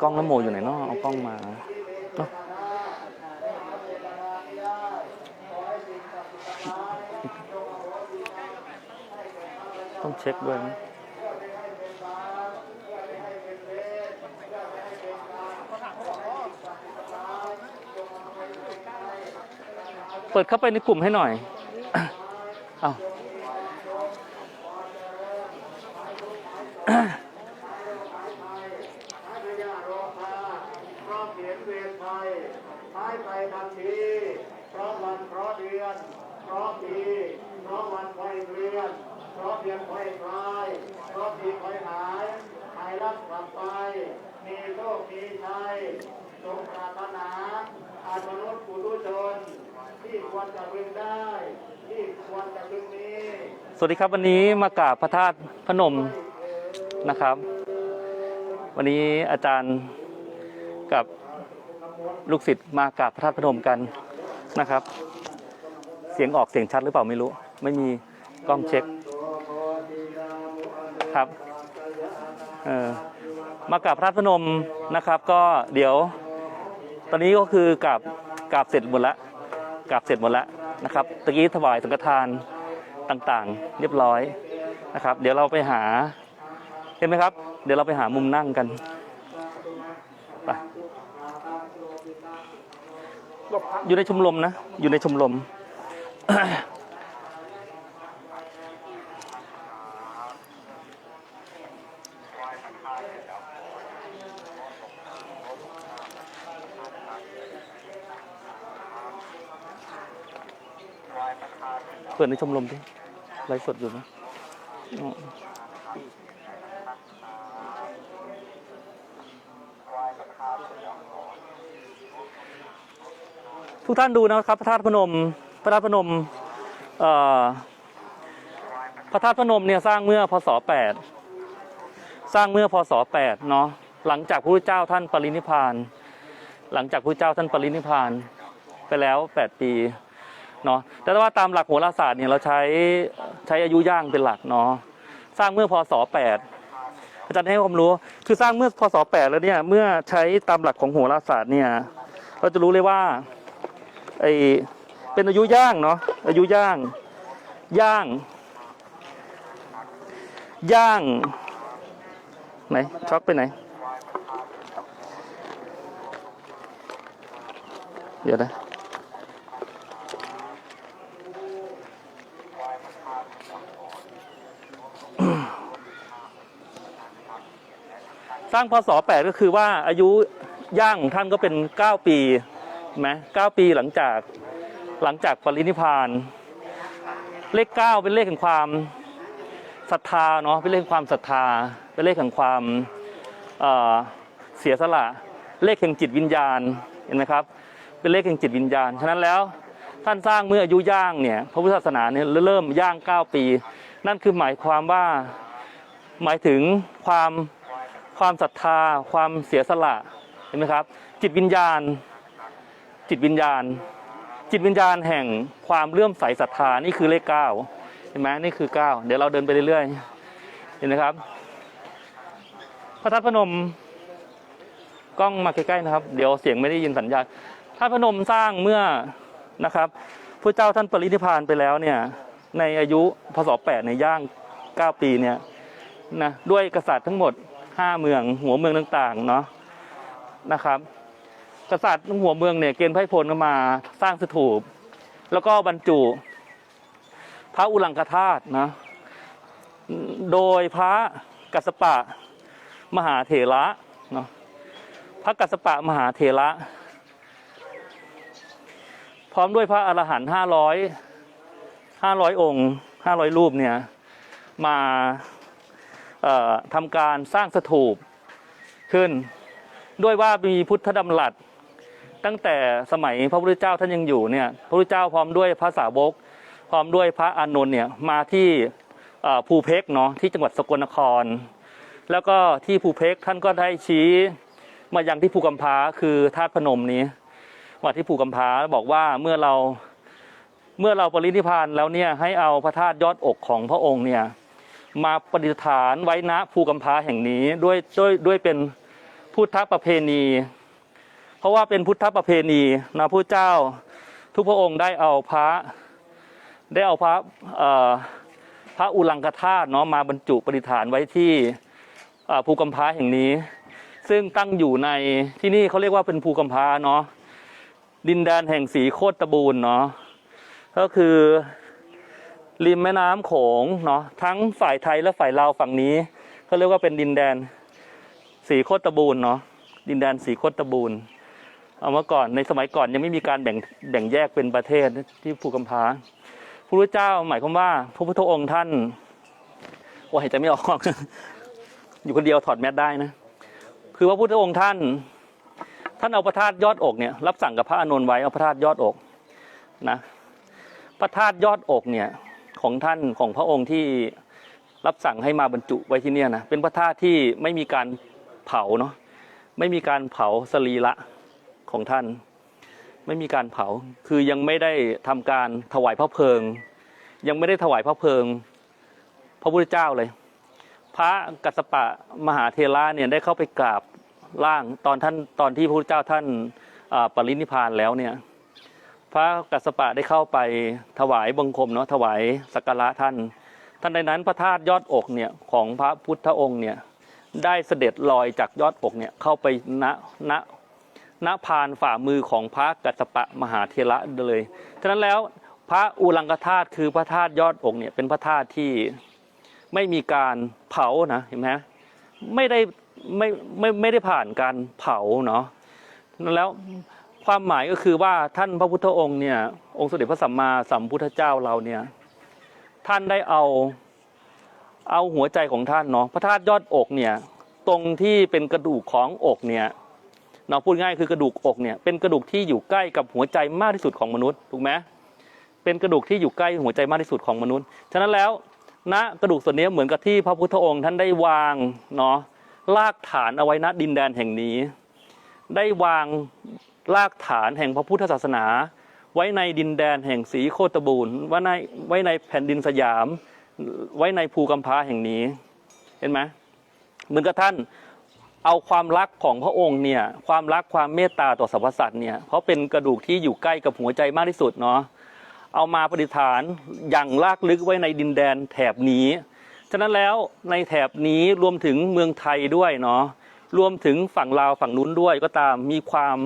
กล้องน้ำโมอยู่ไหนเนาะเอากล้องมาต้องเช็คด้วยนะเปิดเข้าไปในกลุ่มให้หน่อย เอา เพราะเขียนเวรภัยหายไปทันที เพราะวันเพราะเดือน เพราะปี เพราะวันไฟเดือน เพราะเดือนไฟคลาย เพราะปีไฟหายหายรับกลับไป มีโชคมีชัยสม ปรารถนาอามนุษย์ปุถุชน ที่ควรจะพึงได้ ที่ควรจะพึงมีสวัสดีครับวันนี้มากราบพระธาตุพนมนะครับ วันนี้อาจารย์กับลูกศิษย์มากราบพระธาตุพนมกันนะครับ เสียงออกเสียงชัดหรือเปล่าไม่รู้ ไม่มีกล้องเช็คครับเออมากราบพระธาตุพนมนะครับ ก็เดี๋ยว ตอนนี้ก็คือกราบกราบเสร็จหมดละกราบเสร็จหมดละนะครับตะกี้ถวายสังฆทานต่างๆ เรียบร้อยนะครับ เดี๋ยวเราไปหาเห็นไหมครับ เดี๋ยวเราไปหามุมนั่งกันไปอยู่ในชมรมนะ อยู่ในชมรม เปิดในชมรมดิไลฟ์สดอยู่นะทุกท่านดูนะครับ พระธาตุพนม พระธาตุพนมเอ่อพระธาตุพนมเนี่ยสร้างเมื่อพศ 8 สร้างเมื่อพศ 8 เนาะหลังจากพระพุทธเจ้าท่านปรินิพาน หลังจากพระพุทธเจ้าท่านปรินิพพานไปแล้ว 8 ปี เนาะแต่ว่าตามหลักโหราศาสตร์เนี่ยเราใช้ใช้อายุย่างเป็นหลักเนาะสร้างเมื่อพศ8อาจารย์ให้ความรู้คือสร้างเมื่อพศ8แล้วเนี่ยเมื่อใช้ตามหลักของโหราศาสตร์เนี่ยเราจะรู้เลยว่าไอเป็นอายุย่างเนาะอายุย่างย่างย่างไหนช็อกไปไหนเดี๋ยวนะ สร้างพศ8ก็คือว่าอายุย่างของท่านก็เป็น 9 ปีเห็นไหม9ปีหลังจากหลังจากปรินิพาน เลข 9 เป็นเลขแห่งความศรัทธาเนาะเป็นเลขแห่งความศรัทธา เป็นเลขแห่งความเเสียสละ เลขแห่งจิตวิญญาณเห็นไหมครับ เป็นเลขแห่งจิตวิญญาณ ฉะนั้นแล้วท่านสร้างเมื่ออายุย่างเนี่ยพระพุทธศาสนาเนี่ยเริ่มย่าง 9 ปี นั่นคือหมายความว่าหมายถึงความ ความศรัทธา ความเสียสละเห็นไหมครับ จิตวิญญาณ จิตวิญญาณ จิตวิญญาณแห่งความเลื่อมใสศรัทธานี่คือเลขเก้าเห็นไหมนี่คือเก้าเดี๋ยวเราเดินไปเรื่อยๆเห็นไหมครับ พระธาตุพนมกล้องมาใกล้ๆนะครับ เดี๋ยวเสียงไม่ได้ยินสัญญาณธาตุพนมสร้างเมื่อนะครับพระเจ้าท่านปรินิพานไปแล้วเนี่ยในอายุพศ8ในยย่าง 9 ปีเนี่ยนะด้วยกษัตริย์ทั้งหมด 5เมือง หัวเมืองต่างๆเนาะนะครับ กษัตริย์หัวเมืองเนี่ยเกณฑ์ไพร่พลก็มาสร้างสถูป แล้วก็บรรจุ พระอุลังคธาตุนะโดยพระกัสปะมหาเถระเนาะพระกัสปะมหาเถระ พร้อมด้วยพระอรหันต์ห้าร้อยห้าร้อยองค์ห้าร้อยรูปเนี่ยมา ทำการสร้างสถูปขึ้น ด้วยว่ามีพุทธดำรัสตั้งแต่สมัยพระพุทธเจ้าท่านยังอยู่เนี่ยพระพุทธเจ้าพร้อมด้วยพระสาวก พร้อมด้วยพระอานนท์เนี่ยมาที่เอ่อภูเพกเนาะที่จังหวัดสกลนคร แล้วก็ที่ภูเพกท่านก็ได้ชี้มายังที่ภูกำพาคือธาตุพนมนี้ว่าที่ภูกำพาบอกว่าเมื่อเราเมื่อเราปรินิพานแล้วเนี่ยให้เอาพระธาตุยอดอกของพระองค์เนี่ย มาประดิฐานไว้ณภูกำพร้าแห่งนี้ด้วยด้วยด้วยเป็นพุทธประเพณี เพราะว่าเป็นพุทธประเพณีนะพระเจ้าทุกพระองค์ได้เอาพระได้เอาพระพระอุลังกธาตุเนาะมาบรรจุประดิฐานไว้ที่ภูกำพร้าแห่งนี้ ซึ่งตั้งอยู่ในที่นี่เขาเรียกว่าเป็นภูกำพร้าเนาะดินแดนแห่งสีโคตรตะบูนเนาะก็คือ ริมแม่น้ำโขงเนาะทั้งฝ่ายไทยและฝ่ายลาวฝั่งนี้เขาเรียกว่าเป็นดินแดนสีโคตรตบูนเนาะดินแดนสีโคตรตบูนเอามื่อก่อนในสมัยก่อนยังไม่มีการแบ่งแบ่งแยกเป็นประเทศที่ภูกำพาพระพุทธเจ้าหมายความว่า พระพุทธองค์ท่านโอ้หายใจไม่ออกอยู่คนเดียวถอดแมสได้นะ คือว่าพระพุทธองค์ท่าน ท่านเอาพระธาตุยอดอกเนี่ยรับสั่งกับพระอานนท์ไว้เอาพระธาตุยอดอกนะพระธาตุยอดอกเนี่ย ของท่านของพระองค์ที่รับสั่งให้มาบรรจุไว้ที่เนี่ยนะเป็นพระธาตุที่ไม่มีการเผาเนาะไม่มีการเผาสรีระของท่าน ไม่มีการเผาคือยังไม่ได้ทำการถวายพระเพลิง ยังไม่ได้ถวายพระเพลิง พระพุทธเจ้าเลย พระกัสสปะมหาเทระเนี่ยได้เข้าไปกราบร่างตอนท่านตอนที่พระพุทธเจ้าท่านปรินิพานแล้วเนี่ย พระกัสสปะได้เข้าไปถวายบังคมเนาะถวายสักการะท่าน ท่านในนั้นพระธาตุยอดอกเนี่ยของพระพุทธองค์เนี่ยได้เสด็จลอยจากยอดอกเนี่ยเข้าไปณณณพานฝ่ามือของพระกัสสปะมหาเทระเลยฉะนั้นแล้วพระอุลังกธาตุคือพระธาตุยอดอกเนี่ยเป็นพระธาตุที่ไม่มีการเผานะเห็นไหมไม่ได้ไม่ไม่ไม่ได้ผ่านการเผาเนาะแล้ว ความหมายก็คือว่าท่านพระพุทธองค์เนี่ยองค์สมเด็จพระสัมมาสัมพุทธเจ้าเราเนี่ยท่านได้เอาเอาหัวใจของท่านเนาะพระธาตุยอดอกเนี่ยตรงที่เป็นกระดูกของอกเนี่ยเนาะพูดง่ายคือกระดูกอกเนี่ยเป็นกระดูกที่อยู่ใกล้กับหัวใจมากที่สุดของมนุษย์ถูกไหมเป็นกระดูกที่อยู่ใกล้หัวใจมากที่สุดของมนุษย์ ฉะนั้นแล้วณกระดูกส่วนนี้เหมือนกับที่พระพุทธองค์ท่านได้วางเนาะรากฐานเอาไว้ณดินแดนแห่งนี้ ได้วาง รากฐานแห่งพระพุทธศาสนา ไว้ในดินแดนแห่งศรีโคตบูรณ์ไว้ในไว้ในแผ่นดินสยาม ไว้ในภูกำพาแห่งนี้ เห็นไหมเหมือนกับท่านเอาความรักของพระองค์เนี่ยความรักความเมตตาต่อสรรพสัตว์เนี่ยเพราะเป็นกระดูกที่อยู่ใกล้กับหัวใจมากที่สุดเนาะเอามาประดิษฐานอย่างลากลึกไว้ในดินแดนแถบนี้ ฉะนั้นแล้วในแถบนี้รวมถึงเมืองไทยด้วยเนาะรวมถึงฝั่งลาวฝั่งนู้นด้วยก็ตามมีความ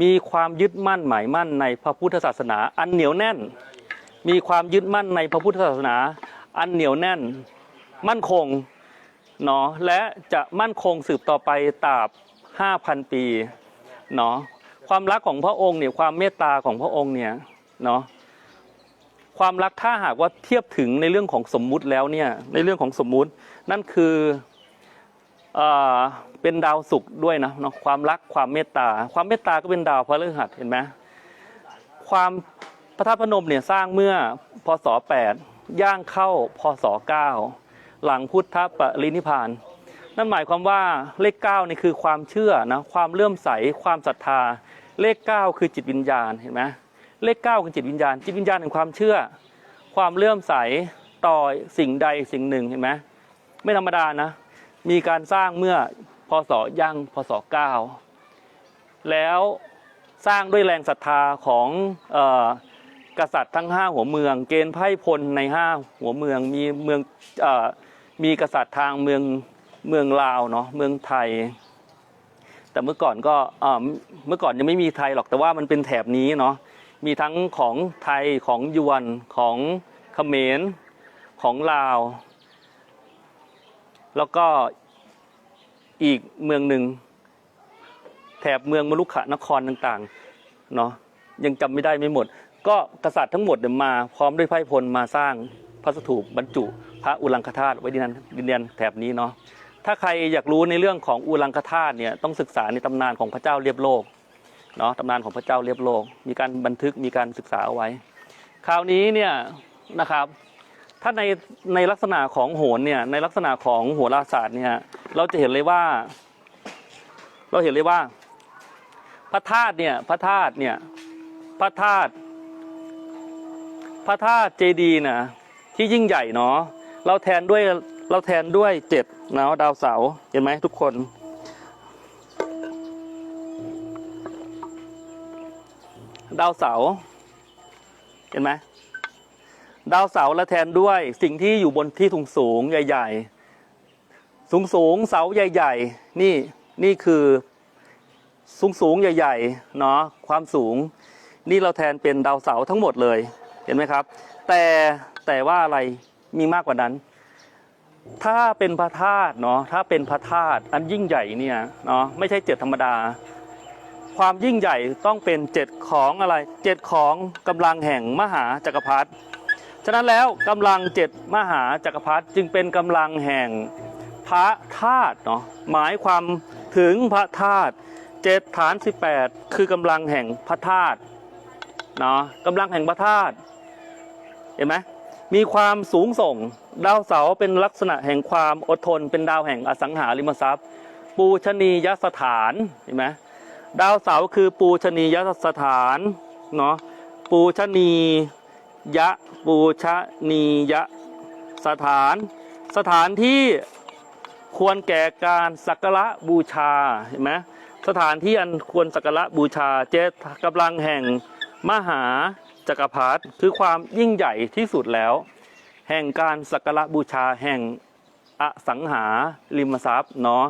มีความยึดมั่นหมายมั่นในพระพุทธศาสนา อันเหนียวแน่น มีความยึดมั่นในพระพุทธศาสนา อันเหนียวแน่น มั่นคงเนาะและจะมั่นคงสืบต่อไปตราบ5,000 ปีเนาะความรักของพระองค์เนี่ยความเมตตาของพระองค์เนี่ยเนาะความรักถ้าหากว่าเทียบถึงในเรื่องของสมมุติแล้วเนี่ยในเรื่องของสมมุตินั่นคือ เป็นดาวศุกร์ด้วยนะเนาะความรักความเมตตา ความเมตตาก็เป็นดาวพระฤหัสเห็นไหมความพระธาตุพนมเนี่ยสร้างเมื่อพศ 8 ย่างเข้าพศ 9 หลังพุทธปรินิพาน นั่นหมายความว่าเลขเก้านี่คือความเชื่อนะความเลื่อมใสความศรัทธา เลขเก้าคือจิตวิญญาณเห็นไหมเลขเก้าคือจิตวิญญาณ จิตวิญญาณแห่งความเชื่อ ความเลื่อมใสต่อสิ่งใดสิ่งหนึ่งเห็นไหมไม่ธรรมดานะ มีการสร้างเมื่อพศย่างพศเก้าแล้วสร้างด้วยแรงศรัทธาของออกษัตริย์ทั้งห้าหัวเมือง เกณฑ์ไพ่พลในห้าหัวเมืองมีเมืองอมีกษัตริย์ทางเมืองเมืองลาวเนาะเมืองไทย แต่เมื่อก่อนก็เมื่อก่อนยังไม่มีไทยหรอกแต่ว่ามันเป็นแถบนี้เนาะมีทั้งของไทยของยวนของเขมรของลาว แล้วก็ อีกเมืองหนึ่งแถบเมืองมลุกขนครต่างๆเนาะยังจำไม่ได้ไม่หมด ก็กษัตริย์ทั้งหมดเนี่ยมา พร้อมด้วยไพร่พลมาสร้างพระสถูปบรรจุ พระอุลังคธาตุไว้ดินแดนดินแดนแถบนี้เนาะถ้าใครอยากรู้ในเรื่องของอุลังคธาตุเนี่ยต้องศึกษาในตำนานของพระเจ้าเรียบโลกเนาะตำนานของพระเจ้าเรียบโลก มีการบันทึกมีการศึกษาเอาไว้ คราวนี้เนี่ยนะครับ ถ้าในในลักษณะของโหนเนี่ยในลักษณะของหัวราศาสตร์เนี่ยเราจะเห็นเลยว่า เราเห็นเลยว่า พระธาตุเนี่ยพระธาตุเนี่ยพระธาตุพระธาตุเจดีนะที่ยิ่งใหญ่เนาะเราแทนด้วยเราแทนด้วยเจ็ดเนาะดาวเสาเห็นไหมทุกคนดาวเสาเห็นไหม ดาวเสาร์และแทนด้วยสิ่งที่อยู่บนที่สูงสูงใหญ่ ๆ สูงสูงเสาใหญ่ ๆ นี่นี่คือสูงสูงใหญ่ๆเนาะความสูง นี่เราแทนเป็นดาวเสาร์ทั้งหมดเลยเห็นไหมครับ แต่แต่ว่าอะไรมีมากกว่านั้น ถ้าเป็นพระธาตุเนาะถ้าเป็นพระธาตุอันยิ่งใหญ่เนี่ยเนาะไม่ใช่เจ็ดธรรมดา ความยิ่งใหญ่ต้องเป็นเจ็ดของอะไรเจ็ดของกำลังแห่งมหาจักรพรรดิ ฉะนั้นแล้วกำลังเจ็ดมหาจักรพรรดิจึงเป็นกำลังแห่งพระธาตุเนาะหมายความถึงพระธาตุเจ็ดฐาน18คือกำลังแห่งพระธาตุเนาะกำลังแห่งพระธาตุเห็นไหมมีความสูงส่ง ดาวเสาเป็นลักษณะแห่งความอดทน เป็นดาวแห่งอสังหาริมทรัพย์ ปูชนียสถานเห็นไหมดาวเสาคือปูชนียสถานเนาะปูชนี ยะปูชนียสถาน สถานที่ควรแก่การสักการะบูชาเห็นไหมสถานที่อันควรสักการะบูชาเจตกำลังแห่งมหาจักรพรรดิคือความยิ่งใหญ่ที่สุดแล้ว แห่งการสักการะบูชาแห่งอสังหาริมทรัพย์เนาะ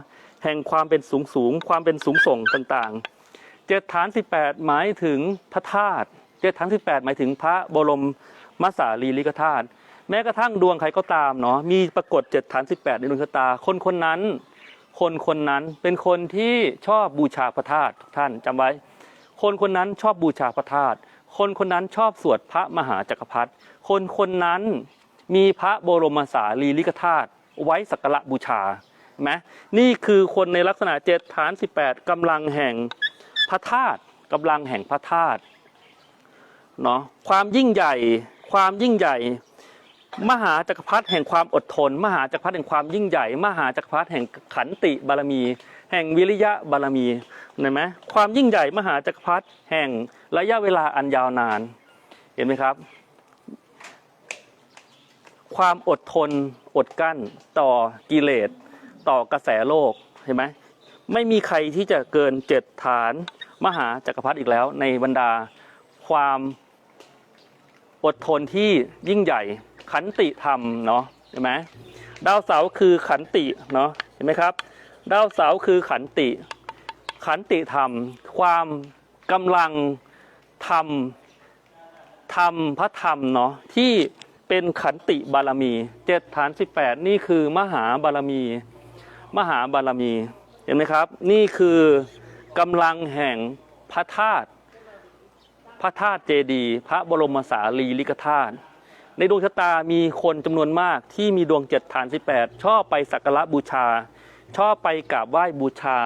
แห่งความเป็นสูงสูงความเป็นสูงส่งต่างๆเจ็ดฐาน 18 หมายถึงพระธาตุ เจ็ดฐาน18หมายถึงพระบรมมัสสารีริกธาตุแม้กระทั่งดวงใครก็ตามเนาะมีปรากฏเจ็ดฐาน18ในดวงชะตา คนคนนั้น คนคนนั้นเป็นคนที่ชอบบูชาพระธาตุท่านจำไว้ คนคนนั้นชอบบูชาพระธาตุคนคนนั้นชอบสวดพระมหาจักรพรรดิคนคนนั้นมีพระบรมสารีริกธาตุไว้สักการะบูชาไหมนี่คือคนในลักษณะเจ็ดฐาน18กำลังแห่งพระธาตุกำลังแห่งพระธาตุ เนาะความยิ่งใหญ่ ความยิ่งใหญ่ มหาจักรพรรดิแห่งความอดทน มหาจักรพรรดิแห่งความยิ่งใหญ่ มหาจักรพรรดิแห่งขันติบารมี แห่งวิริยะบารมีเห็นไหมความยิ่งใหญ่ มหาจักรพรรดิแห่งระยะเวลาอันยาวนาน เห็นไหมครับ ความอดทนอดกั้นต่อกิเลสต่อกระแสโลกเห็นไหมไม่มีใครที่จะเกินเจ็ดฐานมหาจักรพรรดิอีกแล้ว ในบรรดาความ อดทนที่ยิ่งใหญ่ ขันติธรรมเนาะเห็นไหมดาวเสาคือขันติเนาะเห็นไหมครับ ดาวเสาคือขันติ ขันติธรรม ความกำลังธรรมธรรมพระธรรมเนาะที่เป็นขันติบารมีเจ็ดฐานสิบแปดนี่คือมหาบารมี มหาบารมีเห็นไหมครับ นี่คือกำลังแห่งพระธาตุ พระธาตุเจดีย์พระบรมสารีริกธาตุในดวงชะตามีคนจำนวนมากที่มีดวงเจ็ดฐาน18ชอบไปสักการะบูชา ชอบไปกราบไหว้บูชา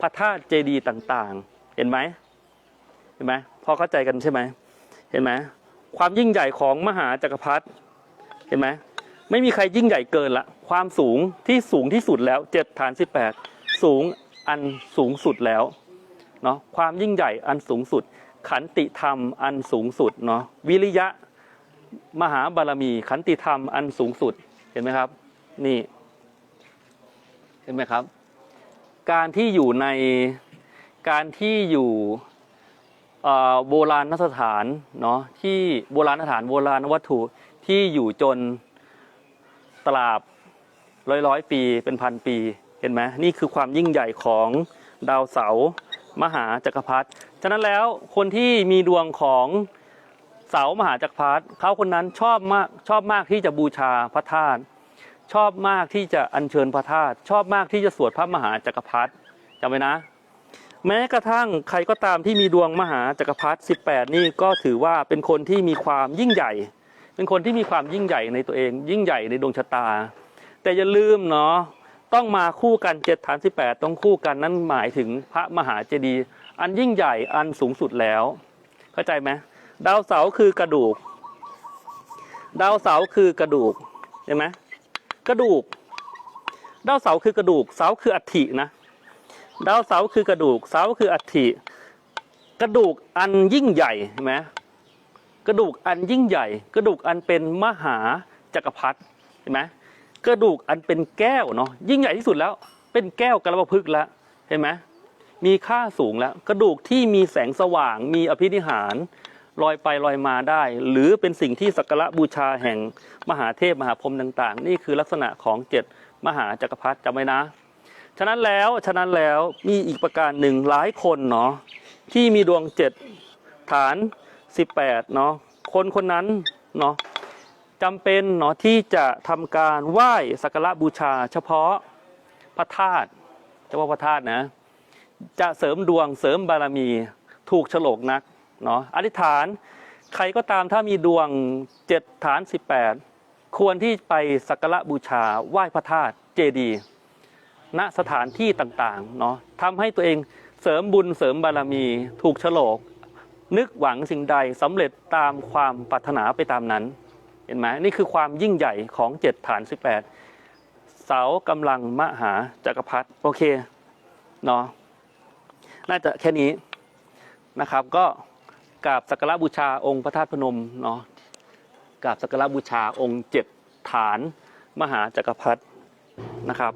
พระธาตุเจดีย์ต่างๆ เห็นไหมเห็นไหมพอเข้าใจกันใช่ไหมเห็นไหมความยิ่งใหญ่ของมหาจักรพรรดิเห็นไหมไม่มีใครยิ่งใหญ่เกินละ ความสูงที่สูงที่สุดแล้วเจ็ดฐานสิบแปดสูงอันสูงสุดแล้วเนาะความยิ่งใหญ่อันสูงสุด ขันติธรรมอันสูงสุดเนาะวิริยะมหาบารมี ขันติธรรมอันสูงสุดเห็นไหมครับ นี่เห็นไหมครับ การที่อยู่ในการที่อยู่โบราณสถานเนาะที่โบราณสถานโบราณวัตถุที่อยู่จนตราบร้อยร้อยปีเป็นพันปีเห็นไหมนี่คือความยิ่งใหญ่ของดาวเสาร์ มหาจักรพรรดิฉะนั้นแล้วคนที่มีดวงของเสามหาจักรพรรดิเขาคนนั้นชอบมากชอบมากที่จะบูชาพระธาตุชอบมากที่จะอัญเชิญพระธาตุชอบมากที่จะสวดพระมหาจักรพรรดิจำไว้นะ แม้กระทั่งใครก็ตามที่มีดวงมหาจักรพรรดิ18 นี่ก็ถือว่าเป็นคนที่มีความยิ่งใหญ่ เป็นคนที่มีความยิ่งใหญ่ในตัวเอง ยิ่งใหญ่ในดวงชะตา แต่อย่าลืมเนาะ ต้องมาคู่กันเจ็ดฐานสิบแปดต้องคู่กันนั่นหมายถึงพระมหาเจดีย์อันยิ่งใหญ่อันสูงสุดแล้ว เข้าใจไหมดาวเสาคือกระดูก ดาวเสาคือกระดูกเห็นไหมกระดูก ดาวเสาคือกระดูก เสาคืออัฐินะ ดาวเสาคือกระดูก เสาคืออัฐิกระดูกอันยิ่งใหญ่เห็นไหมกระดูกอันยิ่งใหญ่ กระดูกอันเป็นมหาจักรพรรดิเห็นไหม กระดูกอันเป็นแก้วเนาะยิ่งใหญ่ที่สุดแล้ว เป็นแก้วกระบพึกแล้วเห็นไหมมีค่าสูงแล้ว กระดูกที่มีแสงสว่าง มีอภินิหารลอยไปลอยมาได้ หรือเป็นสิ่งที่สักการะบูชาแห่งมหาเทพมหาพรหมต่าง ๆ นี่คือลักษณะของเจ็ดมหาจักรพรรดิจำไว้นะ ฉะนั้นแล้วฉะนั้นแล้วมีอีกประการหนึ่งหลายคนเนาะที่มีดวงเจ็ดฐาน 18เนาะคนคนนั้นเนาะ จำเป็นเนาะที่จะทำการไหว้สักการะบูชา เฉพาะพระธาตุเฉพาะพระธาตุนะ จะเสริมดวงเสริมบารมีถูกฉลกนักเนาะอธิษฐานใครก็ตามถ้ามีดวงเจ็ดฐาน 18 ควรที่ไปสักการะบูชาไหว้พระธาตุเจดีย์ณสถานที่ต่างๆเนาะทำให้ตัวเองเสริมบุญเสริมบารมีถูกฉลก นึกหวังสิ่งใดสำเร็จตามความปรารถนาไปตามนั้น เห็นไหมนี่คือความยิ่งใหญ่ของเจ็ดฐาน18เสากำลังมหาจักรพรรดิโอเคเนาะน่าจะแค่นี้นะครับ ก็กราบสักการะบูชาองค์พระธาตุพนมเนาะกราบสักการะบูชาองค์เจ็ดฐานมหาจักรพรรดินะครับ